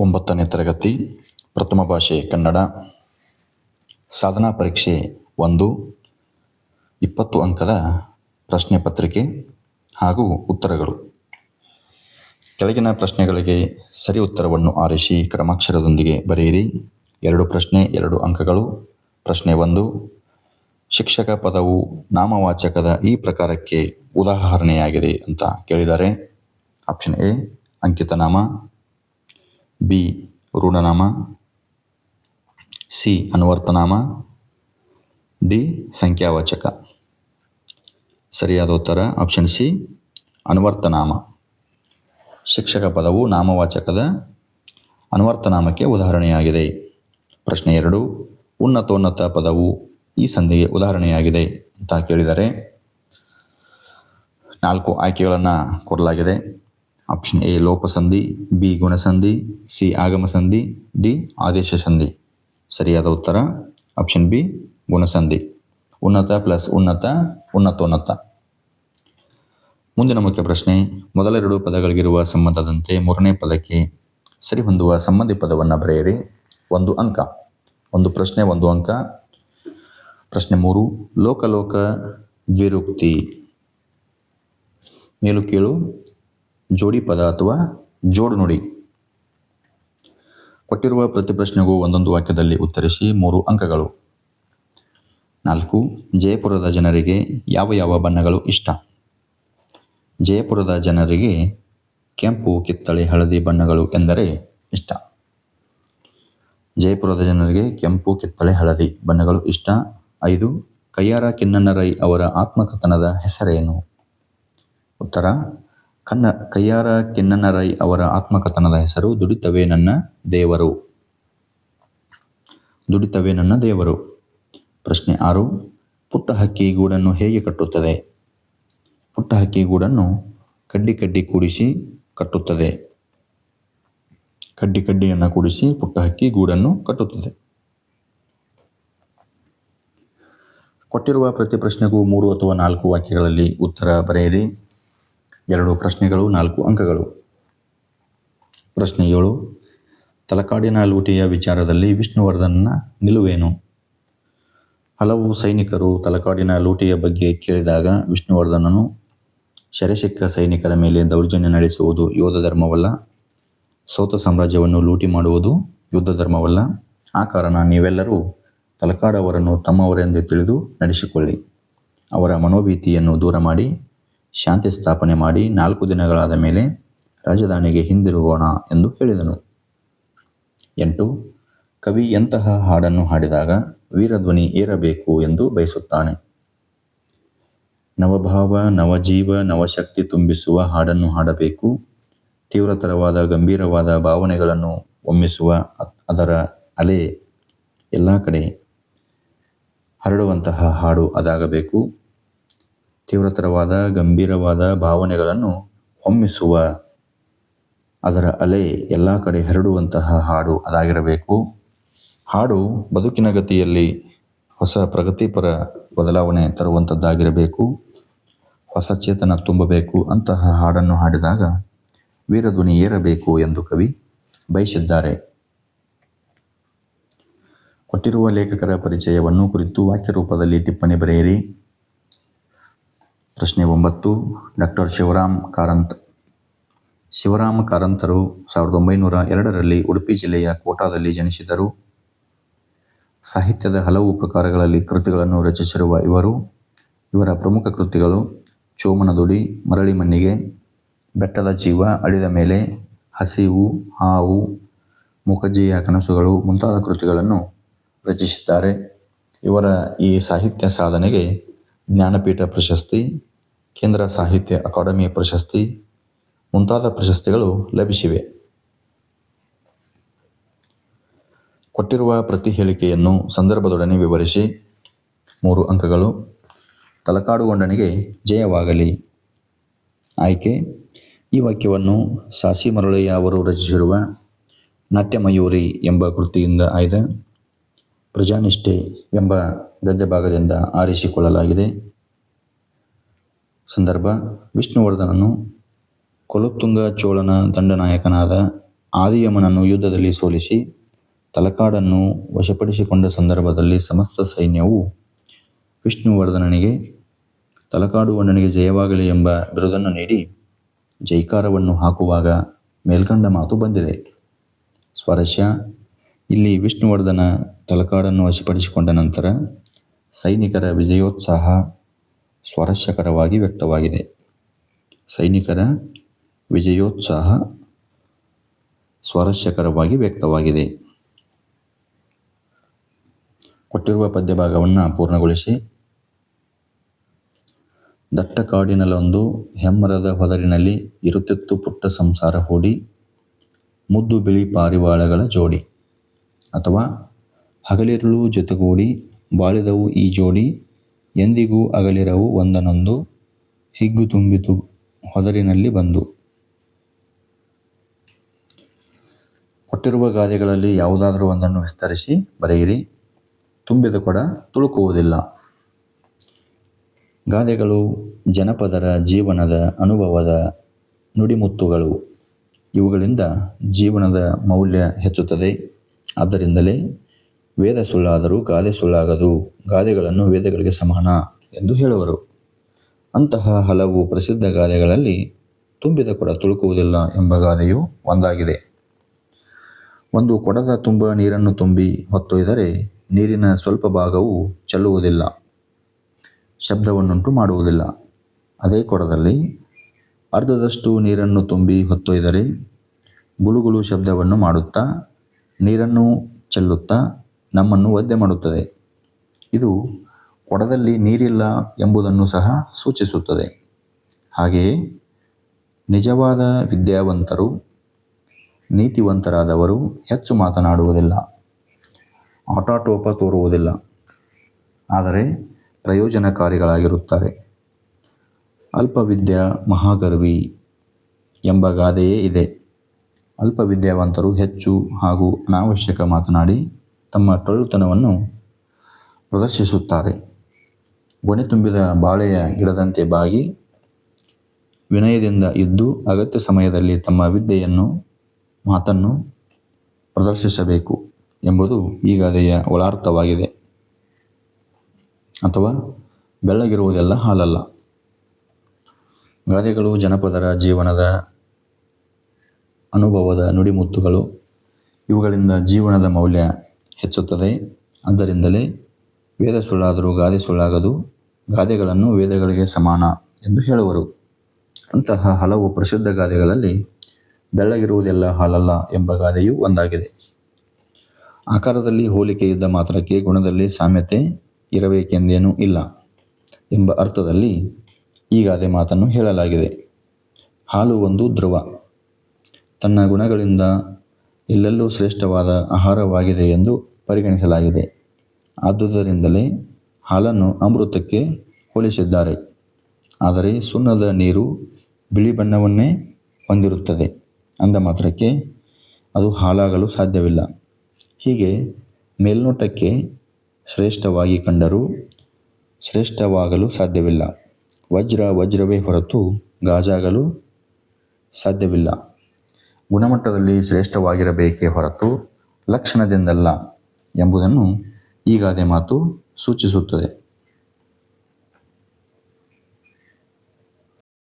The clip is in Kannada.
ಒಂಬತ್ತನೇ ತರಗತಿ ಪ್ರಥಮ ಭಾಷೆ ಕನ್ನಡ. ಸಾಧನಾ ಪರೀಕ್ಷೆ ಒಂದು, ಇಪ್ಪತ್ತು ಅಂಕದ ಪ್ರಶ್ನೆ ಪತ್ರಿಕೆ ಹಾಗೂ ಉತ್ತರಗಳು. ಕೆಳಗಿನ ಪ್ರಶ್ನೆಗಳಿಗೆ ಸರಿ ಉತ್ತರವನ್ನು ಆರಿಸಿ ಕ್ರಮಾಕ್ಷರದೊಂದಿಗೆ ಬರೆಯಿರಿ. ಎರಡು ಪ್ರಶ್ನೆ, ಎರಡು ಅಂಕಗಳು. ಪ್ರಶ್ನೆ ಒಂದು, ಶಿಕ್ಷಕ ಪದವು ನಾಮವಾಚಕದ ಈ ಪ್ರಕಾರಕ್ಕೆ ಉದಾಹರಣೆಯಾಗಿದೆ ಅಂತ ಕೇಳಿದ್ದಾರೆ ಆಪ್ಷನ್ ಎ ಅಂಕಿತನಾಮ ಬಿ ರೂಢನಾಮ ಸಿ, ಅನ್ವರ್ತನಾಮ. ಡಿ, ಸಂಖ್ಯಾವಾಚಕ. ಸರಿಯಾದ ಉತ್ತರ, ಆಪ್ಷನ್ ಸಿ, ಅನ್ವರ್ತನಾಮ. ಶಿಕ್ಷಕ ಪದವು ನಾಮವಾಚಕದ ಅನ್ವರ್ತನಾಮಕ್ಕೆ ಉದಾಹರಣೆಯಾಗಿದೆ. ಪ್ರಶ್ನೆ ಎರಡು, ಉನ್ನತೋನ್ನತ ಪದವು ಈ ಸಂಧಿಗೆ ಉದಾಹರಣೆಯಾಗಿದೆ ಅಂತ ಕೇಳಿದರೆ ನಾಲ್ಕು ಆಯ್ಕೆಗಳನ್ನು ಕೊಡಲಾಗಿದೆ. ಆಪ್ಷನ್ ಎ ಲೋಪಸಂಧಿ ಬಿ ಗುಣಸಂಧಿ ಸಿ, ಆಗಮ ಸಂಧಿ, ಡಿ, ಆದೇಶ ಸಂಧಿ. ಸರಿಯಾದ ಉತ್ತರ? ಆಪ್ಷನ್ ಬಿ ಗುಣಸಂಧಿ ಉನ್ನತ ಪ್ಲಸ್ ಉನ್ನತ, ಉನ್ನತೋನ್ನತ. ಮುಂದಿನ ಮುಖ್ಯ ಪ್ರಶ್ನೆ ಮೊದಲೆರಡು ಪದಗಳಿಗಿರುವ ಸಂಬಂಧದಂತೆ ಮೂರನೇ ಪದಕ್ಕೆ ಸರಿಹೊಂದುವ ಸಂಬಂಧಿ ಪದವನ್ನು ಬರೆಯಿರಿ. ಒಂದು ಅಂಕ. ಒಂದು ಪ್ರಶ್ನೆ, ಒಂದು ಅಂಕ. ಪ್ರಶ್ನೆ ಮೂರು, ಲೋಕಲೋಕ ದ್ವಿರುಕ್ತಿ. ಮೇಲು, ಕೀಳು. ಜೋಡಿ ಪದ ಅಥವಾ ಜೋಡು ನುಡಿ ಕೊಟ್ಟಿರುವ ಪ್ರತಿ ಪ್ರಶ್ನೆಗೂ ಒಂದೊಂದು ವಾಕ್ಯದಲ್ಲಿ ಉತ್ತರಿಸಿ ಮೂರು ಅಂಕಗಳು. ನಾಲ್ಕು, ಜಯಪುರದ ಜನರಿಗೆ ಯಾವ ಯಾವ ಬಣ್ಣಗಳು ಇಷ್ಟ? ಜಯಪುರದ ಜನರಿಗೆ ಕೆಂಪು, ಕಿತ್ತಳೆ, ಹಳದಿ ಬಣ್ಣಗಳು ಎಂದರೆ ಇಷ್ಟ. ಜಯಪುರದ ಜನರಿಗೆ ಕೆಂಪು, ಕಿತ್ತಳೆ, ಹಳದಿ ಬಣ್ಣಗಳು ಇಷ್ಟ. ಐದು ಕಯ್ಯಾರ ಕಿನ್ನಣ್ಣ ರೈ ಅವರ ಆತ್ಮಕಥನದ ಹೆಸರೇನು? ಉತ್ತರ ಕನ್ನ ಕೈಯಾರ ಕಿನ್ನಣ್ಣ ರೈ ಅವರ ಆತ್ಮಕಥನದ ಹೆಸರು, ದುಡಿತವೇ ನನ್ನ ದೇವರು. ದುಡಿತವೇ ನನ್ನ ದೇವರು. ಪ್ರಶ್ನೆ ಆರು, ಪುಟ್ಟ ಹಕ್ಕಿ ಗೂಡನ್ನು ಹೇಗೆ ಕಟ್ಟುತ್ತದೆ? ಪುಟ್ಟ ಹಕ್ಕಿ ಗೂಡನ್ನು ಕಡ್ಡಿ ಕಡ್ಡಿ ಕೂಡಿಸಿ ಕಟ್ಟುತ್ತದೆ. ಕಡ್ಡಿ ಕಡ್ಡಿಯನ್ನು ಕೂಡಿಸಿ ಪುಟ್ಟ ಹಕ್ಕಿ ಗೂಡನ್ನು ಕಟ್ಟುತ್ತದೆ. ಕೊಟ್ಟಿರುವ ಪ್ರತಿ ಪ್ರಶ್ನೆಗೂ ಮೂರು ಅಥವಾ ನಾಲ್ಕು ವಾಕ್ಯಗಳಲ್ಲಿ ಉತ್ತರ ಬರೆಯಿರಿ. ಎರಡು ಪ್ರಶ್ನೆಗಳು, ನಾಲ್ಕು ಅಂಕಗಳು. ಪ್ರಶ್ನೆ ಏಳು ತಲಕಾಡಿನ ಲೂಟಿಯ ವಿಚಾರದಲ್ಲಿ ವಿಷ್ಣುವರ್ಧನ್ನ ನಿಲುವೇನು? ಹಲವು ಸೈನಿಕರು ತಲಕಾಡಿನ ಲೂಟಿಯ ಬಗ್ಗೆ ಕೇಳಿದಾಗ ವಿಷ್ಣುವರ್ಧನನು ಶರಸಿಕ್ಕ ಸೈನಿಕರ ಮೇಲೆ ದೌರ್ಜನ್ಯ ನಡೆಸುವುದು ಯೋಧ ಧರ್ಮವಲ್ಲ, ಸೌತ ಸಾಮ್ರಾಜ್ಯವನ್ನು ಲೂಟಿ ಮಾಡುವುದು ಯುದ್ಧ ಧರ್ಮವಲ್ಲ, ಆ ಕಾರಣ ನೀವೆಲ್ಲರೂ ತಲಕಾಡವರನ್ನು ತಮ್ಮವರೆಂದು ತಿಳಿದು ನಡೆಸಿಕೊಳ್ಳಿ. ಅವರ ಮನೋಭೀತಿಯನ್ನು ದೂರ ಮಾಡಿ ಶಾಂತಿ ಸ್ಥಾಪನೆ ಮಾಡಿ ನಾಲ್ಕು ದಿನಗಳಾದ ಮೇಲೆ ರಾಜಧಾನಿಗೆ ಹಿಂದಿರುಗೋಣ ಎಂದು ಹೇಳಿದನು. ಎಂಟು, ಕವಿ ಎಂತಹ ಹಾಡನ್ನು ಹಾಡಿದಾಗ ವೀರಧ್ವನಿ ಏರಬೇಕು ಎಂದು ಬಯಸುತ್ತಾನೆ. ನವಭಾವ, ನವಜೀವ, ನವಶಕ್ತಿ ತುಂಬಿಸುವ ಹಾಡನ್ನು ಹಾಡಬೇಕು. ತೀವ್ರತರವಾದ, ಗಂಭೀರವಾದ ಭಾವನೆಗಳನ್ನು ಒಮ್ಮಿಸುವ ಅದರ ಅಲೆ ಎಲ್ಲ ಕಡೆ ಹರಡುವಂತಹ ಹಾಡು ಅದಾಗಬೇಕು. ತೀವ್ರತರವಾದ, ಗಂಭೀರವಾದ ಭಾವನೆಗಳನ್ನು ಹೊಮ್ಮಿಸುವ, ಅದರ ಅಲೆ ಎಲ್ಲ ಕಡೆ ಹರಡುವಂತಹ ಹಾಡು ಅದಾಗಿರಬೇಕು. ಹಾಡು ಬದುಕಿನ ಗತಿಯಲ್ಲಿ ಹೊಸ ಪ್ರಗತಿಪರ ಬದಲಾವಣೆ ತರುವಂಥದ್ದಾಗಿರಬೇಕು ಹೊಸ ಚೇತನ ತುಂಬಬೇಕು ಅಂತಹ ಹಾಡನ್ನು ಹಾಡಿದಾಗ ವೀರಧ್ವನಿ ಏರಬೇಕು ಎಂದು ಕವಿ ಬಯಸಿದ್ದಾರೆ. ಕೊಟ್ಟಿರುವ ಲೇಖಕರ ಪರಿಚಯವನ್ನು ಕುರಿತು ವಾಕ್ಯ ರೂಪದಲ್ಲಿ ಟಿಪ್ಪಣಿ ಬರೆಯಿರಿ. ಪ್ರಶ್ನೆ ಒಂಬತ್ತು, ಡಾಕ್ಟರ್ ಶಿವರಾಮ್ ಕಾರಂತ್. ಶಿವರಾಮ ಕಾರಂತರು ಸಾವಿರದ ಒಂಬೈನೂರ ಎರಡರಲ್ಲಿ ಉಡುಪಿ ಜಿಲ್ಲೆಯ ಕೋಟಾದಲ್ಲಿ ಜನಿಸಿದರು. ಸಾಹಿತ್ಯದ ಹಲವು ಪ್ರಕಾರಗಳಲ್ಲಿ ಕೃತಿಗಳನ್ನು ರಚಿಸಿರುವ ಇವರು, ಇವರ ಪ್ರಮುಖ ಕೃತಿಗಳು ಚೋಮನದುಡಿ, ಮರಳಿ ಮಣ್ಣಿಗೆ, ಬೆಟ್ಟದ ಜೀವ ಅಳಿದ ಮೇಲೆ, ಹಸಿವು, ಹಾವು ಮುಖಜಿಯ ಕನಸುಗಳು ಮುಂತಾದ ಕೃತಿಗಳನ್ನು ರಚಿಸಿದ್ದಾರೆ. ಇವರ ಈ ಸಾಹಿತ್ಯ ಸಾಧನೆಗೆ ಜ್ಞಾನಪೀಠ ಪ್ರಶಸ್ತಿ ಕೇಂದ್ರ ಸಾಹಿತ್ಯ ಅಕಾಡೆಮಿ ಪ್ರಶಸ್ತಿ ಮುಂತಾದ ಪ್ರಶಸ್ತಿಗಳು ಲಭಿಸಿವೆ. ಕೊಟ್ಟಿರುವ ಪ್ರತಿ ಹೇಳಿಕೆಯನ್ನು ಸಂದರ್ಭದೊಡನೆ ವಿವರಿಸಿ. ಮೂರು ಅಂಕಗಳು. ತಲಕಾಡುಗೊಂಡನಿಗೆ ಜಯವಾಗಲಿ. ಆಯ್ಕೆ. ಈ ವಾಕ್ಯವನ್ನು ಸಾಸಿ ಮರಳಯ್ಯ ಅವರು ರಚಿಸಿರುವ ನಾಟ್ಯಮಯೂರಿ ಎಂಬ ಕೃತಿಯಿಂದ ಆಯ್ದ. ಪ್ರಜಾನಿಷ್ಠೆ ಎಂಬ ಗದ್ಯ ಭಾಗದಿಂದ ಆರಿಸಿಕೊಳ್ಳಲಾಗಿದೆ. ಸಂದರ್ಭ ವಿಷ್ಣುವರ್ಧನನು ಕೊಲುತ್ತುಂಗ ಚೋಳನ ದಂಡನಾಯಕನಾದ ಆದಿಯಮ್ಮನನ್ನು ಯುದ್ಧದಲ್ಲಿ ಸೋಲಿಸಿ ತಲಕಾಡನ್ನು ವಶಪಡಿಸಿಕೊಂಡ ಸಂದರ್ಭದಲ್ಲಿ ಸಮಸ್ತ ಸೈನ್ಯವು ವಿಷ್ಣುವರ್ಧನನಿಗೆ ತಲಕಾಡು ಜಯವಾಗಲಿ ಎಂಬ ಬಿರುದನ್ನು ನೀಡಿ ಜೈಕಾರವನ್ನು ಹಾಕುವಾಗ ಮೇಲ್ಕಂಡ ಮಾತು ಬಂದಿದೆ. ಸ್ವಾರಸ್ಯ, ಇಲ್ಲಿ ವಿಷ್ಣುವರ್ಧನ ತಲಕಾಡನ್ನು ವಶಪಡಿಸಿಕೊಂಡ ನಂತರ ಸೈನಿಕರ ವಿಜಯೋತ್ಸಾಹ ಸ್ವಾರಸ್ಯಕರವಾಗಿ ವ್ಯಕ್ತವಾಗಿದೆ. ಸೈನಿಕರ ವಿಜಯೋತ್ಸಾಹ ಸ್ವಾರಸ್ಯಕರವಾಗಿ ವ್ಯಕ್ತವಾಗಿದೆ. ಕೊಟ್ಟಿರುವ ಪದ್ಯಭಾಗವನ್ನು ಪೂರ್ಣಗೊಳಿಸಿ. ದಟ್ಟ ಕಾಡಿನಲ್ಲೊಂದು ಹೆಮ್ಮರದ ಹೊದರಿನಲ್ಲಿ ಇರುತ್ತಿತ್ತು ಪುಟ್ಟ ಸಂಸಾರ ಹೂಡಿ, ಮುದ್ದು ಬಿಳಿ ಪಾರಿವಾಳಗಳ ಜೋಡಿ, ಅಥವಾ ಹಗಲಿರುಳು ಜೊತೆಗೂಡಿ ಬಾಳಿದವು ಈ ಜೋಡಿ ಎಂದಿಗೂ ಅಗಲಿರವು ಒಂದನೊಂದು. ಹಿಗ್ಗು ತುಂಬಿತು, ಹೊದರಿನಲ್ಲಿ ಬಂದು. ಕೊಟ್ಟಿರುವ ಗಾದೆಗಳಲ್ಲಿ ಯಾವುದಾದರೂ ಒಂದನ್ನು ವಿಸ್ತರಿಸಿ ಬರೆಯಿರಿ. ತುಂಬಿದ ಕೊಡ ತುಳುಕುವುದಿಲ್ಲ. ಗಾದೆಗಳು ಜನಪದರ ಜೀವನದ ಅನುಭವದ ನುಡಿಮುತ್ತುಗಳು. ಇವುಗಳಿಂದ ಜೀವನದ ಮೌಲ್ಯ ಹೆಚ್ಚುತ್ತದೆ. ಆದ್ದರಿಂದಲೇ ವೇದ ಸುಳ್ಳಾದರೂ ಗಾದೆ ಸುಳ್ಳಾಗದು, ಗಾದೆಗಳನ್ನು ವೇದಗಳಿಗೆ ಸಮಾನ ಎಂದು ಹೇಳುವರು. ಅಂತಹ ಹಲವು ಪ್ರಸಿದ್ಧ ಗಾದೆಗಳಲ್ಲಿ ತುಂಬಿದ ಕೊಡ ತುಳುಕುವುದಿಲ್ಲ ಎಂಬ ಗಾದೆಯು ಒಂದಾಗಿದೆ. ಒಂದು ಕೊಡದ ತುಂಬ ನೀರನ್ನು ತುಂಬಿ ಹೊತ್ತೊಯ್ದರೆ ನೀರಿನ ಸ್ವಲ್ಪ ಭಾಗವು ಚೆಲ್ಲುವುದಿಲ್ಲ, ಶಬ್ದವನ್ನುಂಟು ಮಾಡುವುದಿಲ್ಲ. ಅದೇ ಕೊಡದಲ್ಲಿ ಅರ್ಧದಷ್ಟು ನೀರನ್ನು ತುಂಬಿ ಹೊತ್ತೊಯ್ದರೆ ಗುಳುಗುಳು ಶಬ್ದವನ್ನು ಮಾಡುತ್ತಾ, ನೀರನ್ನು ಚೆಲ್ಲುತ್ತಾ ನಮ್ಮನ್ನು ಒದ್ದೆ ಮಾಡುತ್ತದೆ. ಇದು ಕೊಡದಲ್ಲಿ ನೀರಿಲ್ಲ ಎಂಬುದನ್ನು ಸಹ ಸೂಚಿಸುತ್ತದೆ. ಹಾಗೆಯೇ ನಿಜವಾದ ವಿದ್ಯಾವಂತರು, ನೀತಿವಂತರಾದವರು ಹೆಚ್ಚು ಮಾತನಾಡುವುದಿಲ್ಲ. ಆಟಾಟೋಪ ತೋರುವುದಿಲ್ಲ. ಆದರೆ ಪ್ರಯೋಜನಕಾರಿಗಳಾಗಿರುತ್ತಾರೆ. ಅಲ್ಪವಿದ್ಯಾ ಮಹಾಗರ್ವಿ ಎಂಬ ಗಾದೆಯೇ ಇದೆ. ಅಲ್ಪ ವಿದ್ಯಾವಂತರು ಹೆಚ್ಚು ಹಾಗೂ ಅನಾವಶ್ಯಕ ಮಾತನಾಡಿ ತಮ್ಮ ಟೊಳ್ಳುತನವನ್ನು ಪ್ರದರ್ಶಿಸುತ್ತಾರೆ. ಗೊನೆ ತುಂಬಿದ ಬಾಳೆಯ ಗಿಡದಂತೆ ಬಾಗಿ ವಿನಯದಿಂದ ಇದ್ದು ಅಗತ್ಯ ಸಮಯದಲ್ಲಿ ತಮ್ಮ ವಿದ್ಯೆಯನ್ನು, ಮಾತನ್ನು ಪ್ರದರ್ಶಿಸಬೇಕು ಎಂಬುದು ಈ ಗಾದೆಯ ಒಳಾರ್ಥವಾಗಿದೆ. ಅಥವಾ ಬೆಳ್ಳಗಿರುವುದೆಲ್ಲ ಹಾಲಲ್ಲ. ಗಾದೆಗಳು ಜನಪದರ ಜೀವನದ ಅನುಭವದ ನುಡಿಮುತ್ತುಗಳು. ಇವುಗಳಿಂದ ಜೀವನದ ಮೌಲ್ಯ ಹೆಚ್ಚುತ್ತದೆ. ಆದ್ದರಿಂದಲೇ ವೇದ ಸುಳ್ಳಾದರೂ ಗಾದೆ ಸುಳ್ಳಾಗದು, ಗಾದೆಗಳನ್ನು ವೇದಗಳಿಗೆ ಸಮಾನ ಎಂದು ಹೇಳುವರು. ಅಂತಹ ಹಲವು ಪ್ರಸಿದ್ಧ ಗಾದೆಗಳಲ್ಲಿ ಬೆಳ್ಳಗಿರುವುದೆಲ್ಲ ಹಾಲಲ್ಲ ಎಂಬ ಗಾದೆಯೂ ಒಂದಾಗಿದೆ. ಆಕಾರದಲ್ಲಿ ಹೋಲಿಕೆ ಇದ್ದ ಮಾತ್ರಕ್ಕೆ ಗುಣದಲ್ಲಿ ಸಾಮ್ಯತೆ ಇರಬೇಕೆಂದೇನೂ ಇಲ್ಲ ಎಂಬ ಅರ್ಥದಲ್ಲಿ ಈ ಗಾದೆ ಮಾತನ್ನು ಹೇಳಲಾಗಿದೆ. ಹಾಲು ಒಂದು ಧ್ರುವ. ತನ್ನ ಗುಣಗಳಿಂದ ಎಲ್ಲೆಲ್ಲೂ ಶ್ರೇಷ್ಠವಾದ ಆಹಾರವಾಗಿದೆ ಎಂದು ಪರಿಗಣಿಸಲಾಗಿದೆ. ಆದುದರಿಂದಲೇ ಹಾಲನ್ನು ಅಮೃತಕ್ಕೆ ಹೋಲಿಸಿದ್ದಾರೆ. ಆದರೆ ಸುಣ್ಣದ ನೀರು ಬಿಳಿ ಬಣ್ಣವನ್ನೇ ಹೊಂದಿರುತ್ತದೆ. ಅಂದ ಮಾತ್ರಕ್ಕೆ ಅದು ಹಾಲಾಗಲು ಸಾಧ್ಯವಿಲ್ಲ. ಹೀಗೆ ಮೇಲ್ನೋಟಕ್ಕೆ ಶ್ರೇಷ್ಠವಾಗಿ ಕಂಡರೂ ಶ್ರೇಷ್ಠವಾಗಲು ಸಾಧ್ಯವಿಲ್ಲ. ವಜ್ರ ವಜ್ರವೇ ಹೊರತು ಗಾಜಾಗಲು ಸಾಧ್ಯವಿಲ್ಲ. ಗುಣಮಟ್ಟದಲ್ಲಿ ಶ್ರೇಷ್ಠವಾಗಿರಬೇಕೇ ಹೊರತು ಲಕ್ಷಣದಿಂದಲ್ಲ. ಎಂಬುದನ್ನು ಈ ಗಾದೆ ಮಾತು ಸೂಚಿಸುತ್ತದೆ.